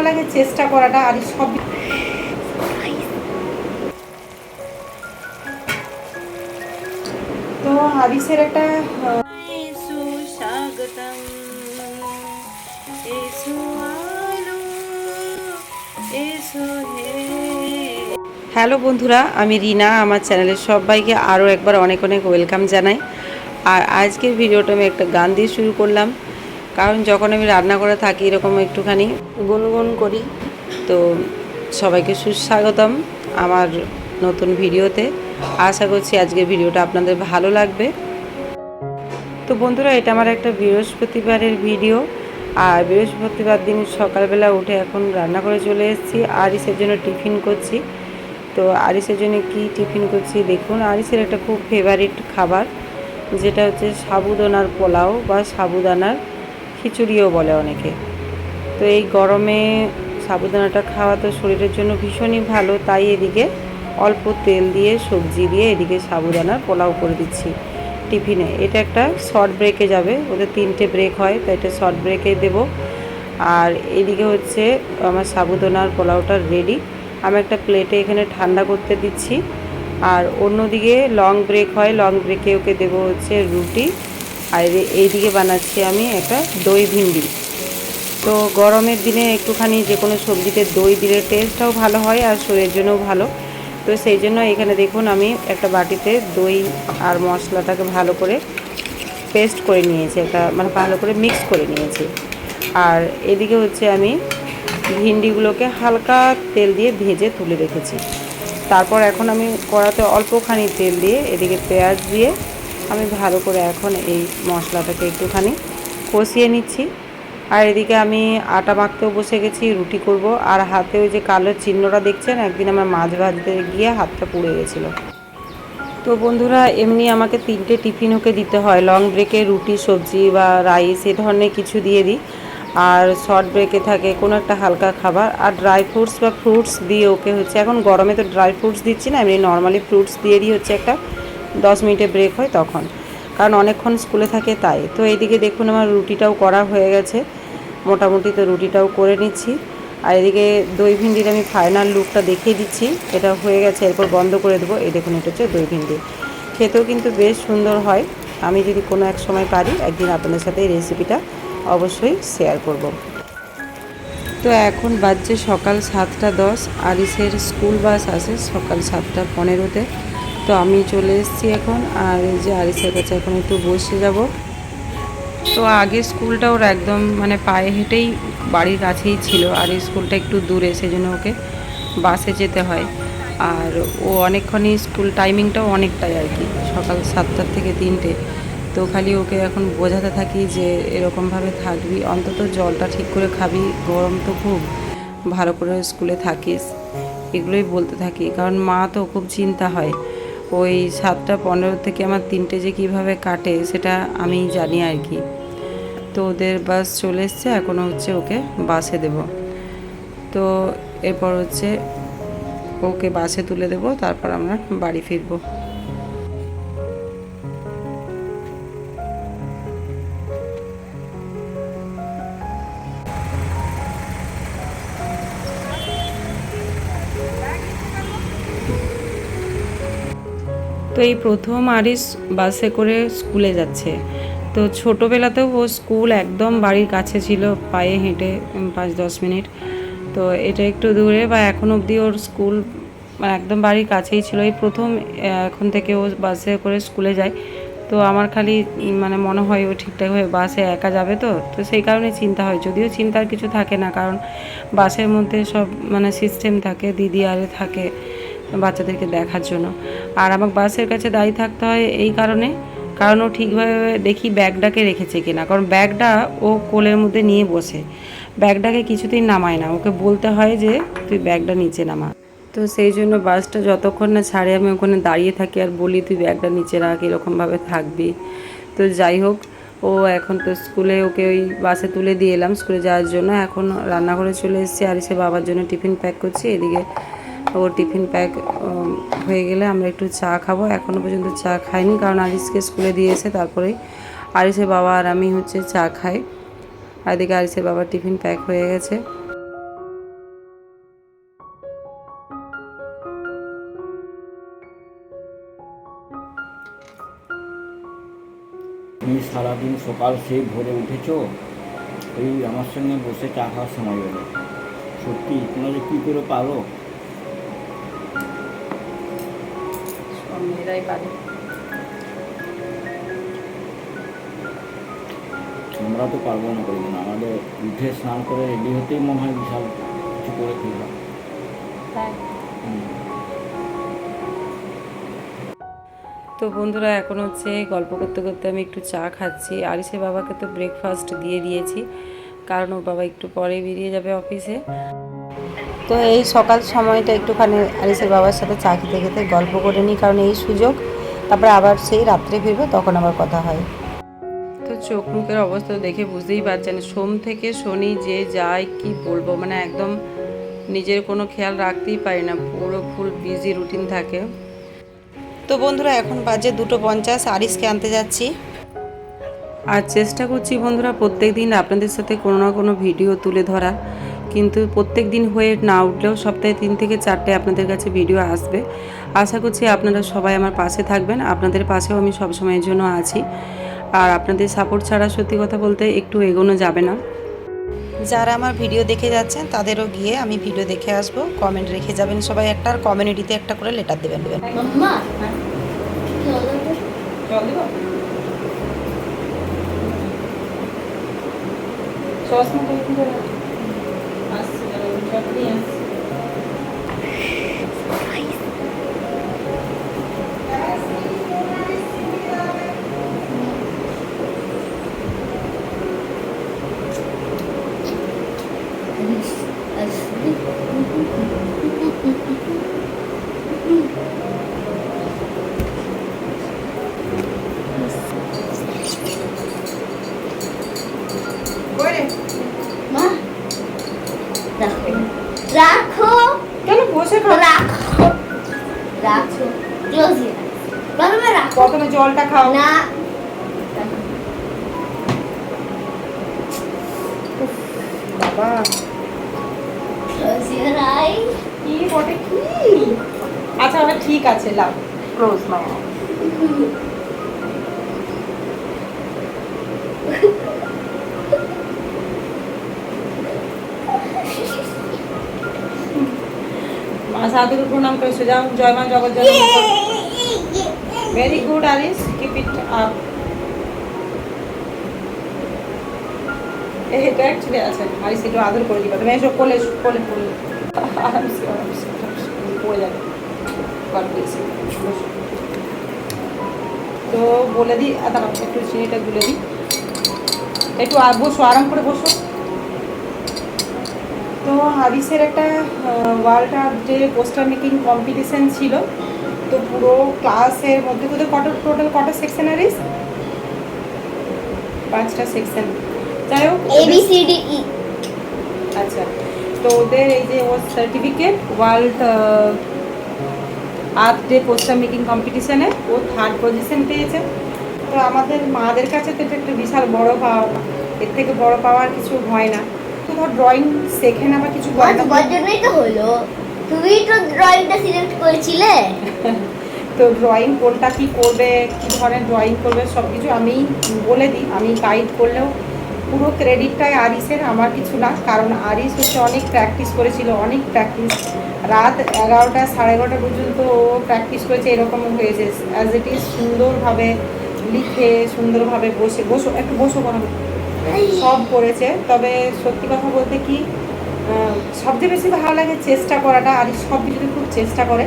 ভালো লাগে চেষ্টা করাটা আর সব তো হারিসের একটা হ্যালো বন্ধুরা আমি রিনা আমার চ্যানেলের সবাইকে আরও একবার অনেক অনেক ওয়েলকাম জানাই। আর আজকের ভিডিওটা আমি একটা গান দিয়ে শুরু করলাম। কারণ যখন আমি রান্না করে থাকি এরকম একটুখানি গুনগুন করি, তো সবাইকে সুস্বাগতম আমার নতুন ভিডিওতে। আশা করছি আজকের ভিডিওটা আপনাদের ভালো লাগবে। তো বন্ধুরা, এটা আমার একটা বৃহস্পতিবারের ভিডিও। আর বৃহস্পতিবার দিন সকালবেলা উঠে এখন রান্না করে চলে এসেছি। আরিসের জন্য টিফিন করছি। তো আরিসের জন্য কি টিফিন করছি দেখুন। আরিসের একটা খুব ফেভারিট খাবার, যেটা হচ্ছে সাবুদানার পোলাও বা সাবুদানার খিচুড়িও বলে অনেকে। তো এই গরমে সাবুদানাটা খাওয়া তো শরীরের জন্য ভীষণই ভালো। তাই এদিকে অল্প তেল দিয়ে, সবজি দিয়ে এদিকে সাবুদানার পোলাও করে দিচ্ছি টিফিনে। এটা একটা শর্ট ব্রেকে যাবে। ওদের তিনটে ব্রেক হয় তো এটা শর্ট ব্রেকে দেব। আর এদিকে হচ্ছে আমার সাবুদানার পোলাওটা রেডি আমি একটা প্লেটে এখানে ঠান্ডা করতে দিচ্ছি। আর অন্যদিকে লং ব্রেক হয় লং ব্রেকে ওকে দেবো হচ্ছে রুটি। আর এই- এইদিকে বানাচ্ছি আমি একটা দই ভিন্ডি। তো গরমের দিনে একটুখানি যে কোনো সবজিতে দই দিলে টেস্টটাও ভালো হয় আর শরীরের জন্যও ভালো। তো সেই জন্য এখানে দেখুন আমি একটা বাটিতে দই আর মশলাটাকে ভালো করে পেস্ট করে নিয়েছি, একটা মানে ভালো করে মিক্স করে নিয়েছি। আর এদিকে হচ্ছে আমি ভিন্ডিগুলোকে হালকা তেল দিয়ে ভেজে তুলে রেখেছি। তারপর এখন আমি কড়াতে অল্পখানি তেল দিয়ে এদিকে পেঁয়াজ দিয়ে আমি ভালো করে এখন এই মশলাটাকে একটুখানি কষিয়ে নিচ্ছি। আর এদিকে আমি আটা মাখতেও বসে গেছি, রুটি করব। আর হাতে ওই যে কালো চিহ্নটা দেখছেন? একদিন আমার মাছ ভাজতে গিয়ে হাতটা পুড়ে গেছিল। তো বন্ধুরা, এমনি আমাকে তিনটে টিফিন ওকে দিতে হয়। লং ব্রেকে রুটি, সবজি বা রাইস এ ধরনের কিছু দিয়ে দিই। আর শর্ট ব্রেকে থাকে কোনো একটা হালকা খাবার। আর ড্রাই ফ্রুটস বা ফ্রুটস দিয়ে ওকে হচ্ছে, এখন গরমে তো ড্রাই ফ্রুটস দিচ্ছি না, এমনি নর্মালি ফ্রুটস দিয়ে দিই হচ্ছে একটা দশ মিনিটে ব্রেক হয় তখন। কারণ অনেকক্ষণ স্কুলে থাকে তাই। তো এইদিকে দেখুন আমার রুটিটাও করা হয়ে গেছে। মোটামুটি তো রুটিটাও করে নিচ্ছি। আর এদিকে দই ভিন্ডির আমি ফাইনাল লুকটা দেখিয়ে দিচ্ছি। এটা হয়ে গেছে, এরপর বন্ধ করে দেবো। এই দেখুন, এটা হচ্ছে দই ভিন্ডি। খেতেও কিন্তু বেশ সুন্দর হয়। আমি যদি কোনো এক সময় পারি, একদিন আপনাদের সাথে এই রেসিপিটা অবশ্যই শেয়ার করব। তো এখন বাজছে সকাল সাতটা দশ। আরিসের স্কুল বাস আসে সকাল সাতটা পনেরোতে। তো আমি চলে এসেছি এখন, আর এই যে আরিসের কাছে এখন একটু বসে যাব। তো আগে স্কুলটা ওর একদম মানে পায়ে হেঁটেই বাড়ির কাছেই ছিল, আর স্কুলটা একটু দূরে, সেজন্য ওকে বাসে যেতে হয়। আর ও অনেকক্ষণই স্কুল টাইমিংটাও অনেকটাই আর কি, সকাল সাতটার থেকে তিনটে। তো খালি ওকে এখন বোঝাতে থাকি যে এরকমভাবে থাকবি, অন্তত জলটা ঠিক করে খাবি, গরম তো খুব, ভালো করে স্কুলে থাকিস, এগুলোই বলতে থাকি। কারণ মা তো খুব চিন্তা হয় ওই সাতটা পনেরো থেকে আমার তিনটে যে কীভাবে কাটে সেটা আমি জানি আর কি। তো ওদের বাস চলে এসছে এখনও হচ্ছে ওকে বাসে দেব। তো এরপর হচ্ছে ওকে বাসে তুলে দেব, তারপর আমরা বাড়ি ফিরবো। তো এই প্রথম আরিস বাসে করে স্কুলে যাচ্ছে। তো ছোটোবেলাতেও ও স্কুল একদম বাড়ির কাছে ছিল, পায়ে হেঁটে পাঁচ দশ মিনিট। তো এটা একটু দূরে বা এখন অবধি ওর স্কুল মানে একদম বাড়ির কাছেই ছিল। এই প্রথম এখন থেকে ও বাসে করে স্কুলে যায়। তো আমার খালি মানে মনে হয় ও ঠিকঠাকভাবে বাসে একা যাবে তো। তো সেই কারণে চিন্তা হয়। যদিও চিন্তার কিছু থাকে না, কারণ বাসের মধ্যে সব মানে সিস্টেম থাকে, দিদি আরে থাকে। বাচ্চাদেরকে দেখার জন্য। আর আমার বাসের কাছে দাঁড়িয়ে থাকতে হয় এই কারণে, কারণ ও ঠিকভাবে দেখি ব্যাগটাকে রেখেছে কিনা। কারণ ব্যাগটা ও কোলের মধ্যে নিয়ে বসে। ব্যাগটাকে কিছুতেই নামায় না। ওকে বলতে হয় যে, তুই ব্যাগটা নিচে নামা। তো সেই জন্য বাসটা যতক্ষণ না ছাড়ে, আমি ওখানে দাঁড়িয়ে থাকি আর বলি, তুই ব্যাগটা নিচে রাখ, এরকমভাবে থাকবি। তো যাই হোক, ও এখন তো স্কুলে ওকে ওই বাসে তুলে দিয়ে এলাম স্কুলে যাওয়ার জন্য। এখন রান্নাঘরে চলে এসেছি। আর এসে বাবার জন্য টিফিন প্যাক করছি। এদিকে ও টিফিন প্যাক হয়ে গেলে আমরা একটু চা খাব। এখনও পর্যন্ত চা খাইনি, কারণ আরিসকে স্কুলে দিয়েছে তারপরেই আরিসের বাবা আর আমি হচ্ছে চা খাই। আর এদিকে আরিসের বাবার টিফিন প্যাক হয়ে গেছে। তুমি সারাদিন সকাল সেই ভোরে উঠেছো? এই আমার সঙ্গে বসে চা খাওয়ার সময় হলো সত্যি তোমরা যে কী করে পারো? সব মেয়েরাই আমরা তো পারব না করব না। আমাদের উঠে স্নান করে রেডি হতেই মনে হয় বিশাল কিছু করে ফেললাম তাই? তো বন্ধুরা এখন হচ্ছে গল্প করতে করতে আমি একটু চা খাচ্ছি। আরিসে বাবাকে তো ব্রেকফাস্ট দিয়ে দিয়েছি। কারণ ওর বাবা একটু পরে বেরিয়ে যাবে অফিসে তো এই সকাল সময়টা একটুখানি আরিসের বাবার সাথে চা খেতে খেতে গল্প করে নিই কারণ এই সুযোগ। তারপরে আবার সেই রাত্রে ফিরবে তখন আবার কথা হয়। তো চোখ মুখের অবস্থা দেখে বুঝতেই পারছেন সোম থেকে শনি যে যায় কি বলব? মানে একদম নিজের কোনো খেয়াল রাখতেই পারি না পুরো ফুল বিজি রুটিন থাকে। তো বন্ধুরা এখন বাজে দুটো পঞ্চাশ আরিসকে আনতে যাচ্ছি। আর চেষ্টা করছি বন্ধুরা প্রত্যেক দিন আপনাদের সাথে কোনো না কোনো ভিডিও তুলে ধরা। কিন্তু প্রত্যেক দিন হয়ে না উঠলেও সপ্তাহে তিন থেকে চারটে আপনাদের কাছে ভিডিও আসবে। আশা করছি আপনারা সবাই আমার পাশে থাকবেন। আপনাদের পাশেও আমি সবসময়ের জন্য আছি। আর আপনাদের সাপোর্ট ছাড়া সত্যি কথা বলতে একটু এগোনো যাবে না। যারা আমার ভিডিও দেখে যাচ্ছেন তাদেরও গিয়ে আমি ভিডিও দেখে আসব। কমেন্ট রেখে যাবেন সবাই একটা আর কমিউনিটিতে একটা করে লেটার দেবেন দেবেন। মাম্মা চলো জলটা খাও। না। বাবা। Close your কি বটে কি? আচ্ছা ওটা ঠিক আছে লাভ ক্লোজ মামা মা সাধুকে প্রণাম করে সোজা জয় মা জগৎ very good Aris keep it up এটা অ্যাকচুয়ালি আছে আরিস একটু আদর করে দিবা। তুমি এসব কোলে কোলে। পড়ে। তো বলে দিই আ, দাঁড়াও একটু চিনিটা গুলে দিই একটু বসো আরাম করে বসো। তো হারিসের একটা world day poster making competition ছিল। তো পুরো ক্লাসের মধ্যে তোদের কটা টোটাল কটা সেকশন আরিস পাঁচটা সেকশন যাই হোক A B C D E. আচ্ছা তো ওদের এই যে ওর certificate world art day poster making কম্পিটিশনে ও থার্ড পজিশন পেয়েছে। তো আমাদের মাদের কাছে তো এটা একটা বিশাল বড় পাওয়া এর থেকে বড় পাওয়ার কিছু হয় না। তো ধর ড্রয়িং শেখে না বা কিছু করে না। জন্যই তো হলো। তুমি তো ড্রয়িংটা করেছিলে? তো ড্রয়িং কোনটা কি করবে কি ধরনের ড্রয়িং করবে সব কিছু আমি বলে দিই। আমি গাইড করলেও পুরো ক্রেডিটটাই আরিসের আমার কিছু না। কারণ আরিস হচ্ছে অনেক প্র্যাকটিস করেছিল অনেক প্র্যাকটিস রাত এগারোটা সাড়ে এগারোটা পর্যন্ত ও প্র্যাকটিস করেছে এরকম হয়েছে। অ্যাজ ইট ইজ সুন্দরভাবে লিখে সুন্দরভাবে বসে বসো একটু বসো কোনো। সব করেছে। তবে সত্যি কথা বলতে কি সবচেয়ে বেশি ভালো লাগে চেষ্টা করাটা আর সব কিছুতে খুব চেষ্টা করে।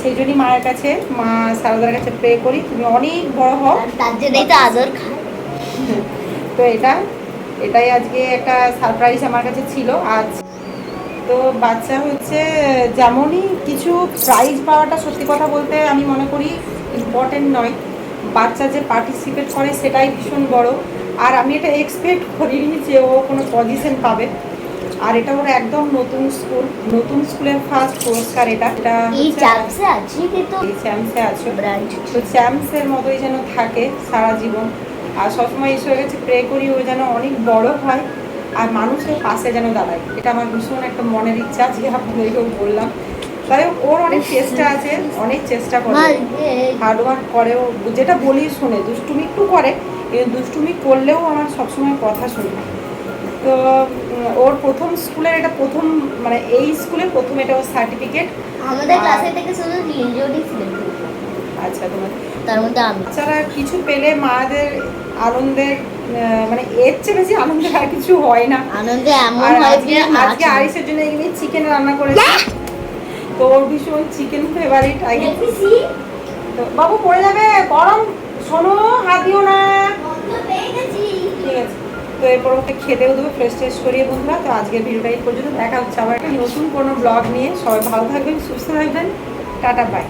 সেই জন্যই মায়ের কাছে মা সারদার কাছে প্রে করি তুমি অনেক বড় হও। তার জন্যই তো আদর তো এটা এটাই আজকে একটা সারপ্রাইজ আমার কাছে ছিল আজ। তো বাচ্চা হচ্ছে যেমনই কিছু প্রাইজ পাওয়াটা সত্যি কথা বলতে আমি মনে করি ইম্পর্টেন্ট নয়। বাচ্চা যে পার্টিসিপেট করে সেটাই ভীষণ বড়। আর আমি এটা এক্সপেক্ট করিনি যে ও কোনো পজিশন পাবে। আর এটা ওর একদম নতুন স্কুল নতুন স্কুলের ফার্স্ট পুরস্কার এটা। এটা এই চান্সে আছে কিন্তু এই চ্যাম্পসে আছো। ব্রাঞ্চ তো চ্যাম্পসের মতোই যেন থাকে সারা জীবন। আর সবসময় ঈশ্বরের কাছে প্রে করি ও যেন অনেক বড় হয় আর মানুষের পাশে যেন দাঁড়ায়। এটা আমার ভীষণ একটা মনের ইচ্ছা যে আপনাদেরকেও বললাম। তাই ওর অনেক চেষ্টা আছে অনেক চেষ্টা করে। মা হার্ড ওয়ার্ক করে যেটা বলি শুনে দুষ্টুমি একটু করে কিন্তু দুষ্টুমি করলেও আমার সবসময় কথা শুনে। তো ওর প্রথম স্কুলের এটা প্রথম মানে এই স্কুলে প্রথম এটা ওর সার্টিফিকেট আমাদের ক্লাসে থেকে শুধু তিনজনই ছিলেন। আচ্ছা তোমার তার মধ্যে আমি। বাচ্চারা কিছু পেলে মাদের আনন্দের মানে এর চেয়ে বেশি আনন্দের আর কিছু হয় না। আনন্দে এমন হয় আজকে যে আজকে আরিসের জন্য এগুলি চিকেন রান্না করেছি। তো ওর ভীষণ চিকেন ফেভারিট আগে তো বাবু পড়ে যাবে গরম শোনো হাত দিও না। ঠিক আছে। তো এরপর ওকে খেতেও দেবো ফ্রেশ ট্রেশ করিয়ে বন্ধুরা। তো আজকের ভিডিওটা এই পর্যন্ত। দেখা হচ্ছে আবার একটা নতুন কোনো ব্লগ নিয়ে। সবাই ভালো থাকবেন, সুস্থ থাকবেন। Tata bye